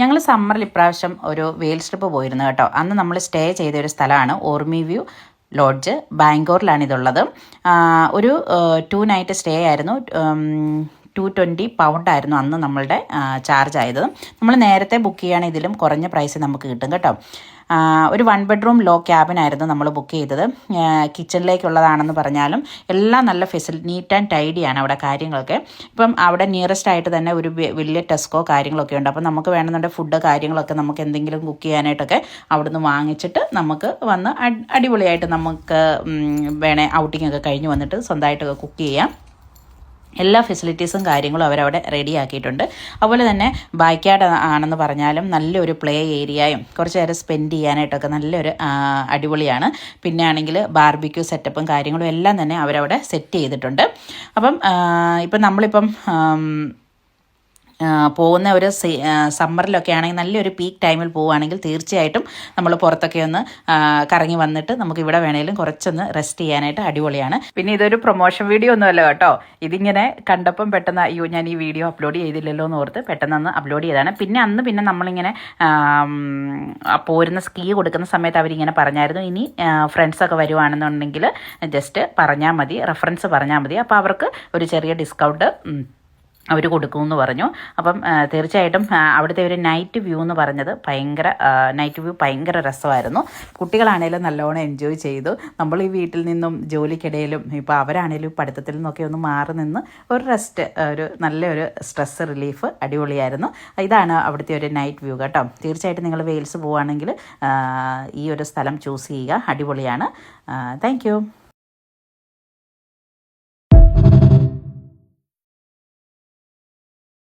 ഞങ്ങൾ സമ്മറിൽ ഇപ്രാവശ്യം ഒരു വെയിൽ ട്രിപ്പ് പോയിരുന്നു കേട്ടോ. അന്ന് നമ്മൾ സ്റ്റേ ചെയ്ത ഒരു സ്ഥലമാണ് ഓർമി വ്യൂ ലോഡ്ജ് ബാംഗ്ലൂരിലാണ് ഇതുള്ളത്. ഒരു ടു നൈറ്റ് സ്റ്റേ ആയിരുന്നു. ടു ട്വന്റി പൗണ്ടായിരുന്നു അന്ന് നമ്മളുടെ ചാർജ് ആയത്. നമ്മൾ നേരത്തെ ബുക്ക് ചെയ്യുകയാണെങ്കിൽ ഇതിലും കുറഞ്ഞ പ്രൈസ് നമുക്ക് കിട്ടും കേട്ടോ. ഒരു വൺ ബെഡ്റൂം ലോ ക്യാബിൻ ആയിരുന്നു നമ്മൾ ബുക്ക് ചെയ്തത്. കിച്ചണിലേക്കുള്ളതാണെന്ന് പറഞ്ഞാലും എല്ലാം നല്ല ഫെസിലിറ്റി നീറ്റ് ആൻഡ് ടൈഡിയാണ് അവിടെ കാര്യങ്ങളൊക്കെ. ഇപ്പം അവിടെ നിയറസ്റ്റ് ആയിട്ട് തന്നെ ഒരു വലിയ ടെസ്കോ കാര്യങ്ങളൊക്കെ ഉണ്ട്. അപ്പം നമുക്ക് വേണമെന്നുണ്ടെങ്കിൽ ഫുഡ് കാര്യങ്ങളൊക്കെ നമുക്ക് എന്തെങ്കിലും കുക്ക് ചെയ്യാനായിട്ടൊക്കെ അവിടുന്ന് വാങ്ങിച്ചിട്ട് നമുക്ക് വന്ന് അടിപൊളിയായിട്ട് നമുക്ക് വേണേൽ വേണേ ഔട്ടിംഗ് ഒക്കെ കഴിഞ്ഞ് വന്നിട്ട് സ്വന്തമായിട്ടൊക്കെ കുക്ക് ചെയ്യാം. എല്ലാ ഫെസിലിറ്റീസും കാര്യങ്ങളും അവരവിടെ റെഡി ആക്കിയിട്ടുണ്ട് അതുപോലെ തന്നെ ബാക്ക്യാർഡ് ആണെന്ന് പറഞ്ഞാലും നല്ലൊരു പ്ലേ ഏരിയയും കുറച്ച് നേരം സ്പെൻഡ് ചെയ്യാനായിട്ടൊക്കെ നല്ലൊരു അടിപൊളിയാണ്. പിന്നെ ആണെങ്കിൽ ബാർബിക്യൂ സെറ്റപ്പും കാര്യങ്ങളും എല്ലാം തന്നെ അവരവിടെ സെറ്റ് ചെയ്തിട്ടുണ്ട്. അപ്പം ഇപ്പം നമ്മളിപ്പം പോകുന്ന ഒരു സമ്മറിലൊക്കെ ആണെങ്കിൽ നല്ലൊരു പീക്ക് ടൈമിൽ പോവുകയാണെങ്കിൽ തീർച്ചയായിട്ടും നമ്മൾ പുറത്തൊക്കെ ഒന്ന് കറങ്ങി വന്നിട്ട് നമുക്ക് ഇവിടെ വേണേലും കുറച്ചൊന്ന് റെസ്റ്റ് ചെയ്യാനായിട്ട് അടിപൊളിയാണ്. പിന്നെ ഇതൊരു പ്രൊമോഷൻ വീഡിയോ ഒന്നുമല്ല കേട്ടോ. ഇതിങ്ങനെ കണ്ടപ്പം പെട്ടെന്ന് അയ്യോ ഞാൻ ഈ വീഡിയോ അപ്ലോഡ് ചെയ്തില്ലല്ലോ എന്ന് ഓർത്ത് പെട്ടെന്ന് അപ്ലോഡ് ചെയ്തതാണ്. പിന്നെ അന്ന് പിന്നെ നമ്മളിങ്ങനെ പോരുന്ന സ്കീ കൊടുക്കുന്ന സമയത്ത് അവരിങ്ങനെ പറഞ്ഞായിരുന്നു ഇനി ഫ്രണ്ട്സൊക്കെ വരുവാണെന്നുണ്ടെങ്കിൽ ജസ്റ്റ് പറഞ്ഞാൽ മതി റെഫറൻസ് പറഞ്ഞാൽ മതി. അപ്പോൾ അവർക്ക് ഒരു ചെറിയ ഡിസ്കൗണ്ട് അവർ കൊടുക്കുമെന്ന് പറഞ്ഞു. അപ്പം തീർച്ചയായിട്ടും അവിടുത്തെ ഒരു നൈറ്റ് വ്യൂ എന്ന് പറഞ്ഞത് ഭയങ്കര നൈറ്റ് വ്യൂ ഭയങ്കര രസമായിരുന്നു. കുട്ടികളാണേലും നല്ലോണം എൻജോയ് ചെയ്തു. നമ്മൾ ഈ വീട്ടിൽ നിന്നും ജോലിക്കിടയിലും ഇപ്പോൾ അവരാണേലും പഠിത്തത്തിൽ നിന്നൊക്കെ ഒന്ന് മാറി നിന്ന് ഒരു റെസ്റ്റ് ഒരു നല്ലൊരു സ്ട്രെസ് റിലീഫ് അടിപൊളിയായിരുന്നു. ഇതാണ് അവിടുത്തെ ഒരു നൈറ്റ് വ്യൂ കേട്ടോ. തീർച്ചയായിട്ടും നിങ്ങൾ വെയിൽസ് പോവുകയാണെങ്കിൽ ഈ ഒരു സ്ഥലം ചൂസ് ചെയ്യുക. അടിപൊളിയാണ്. താങ്ക്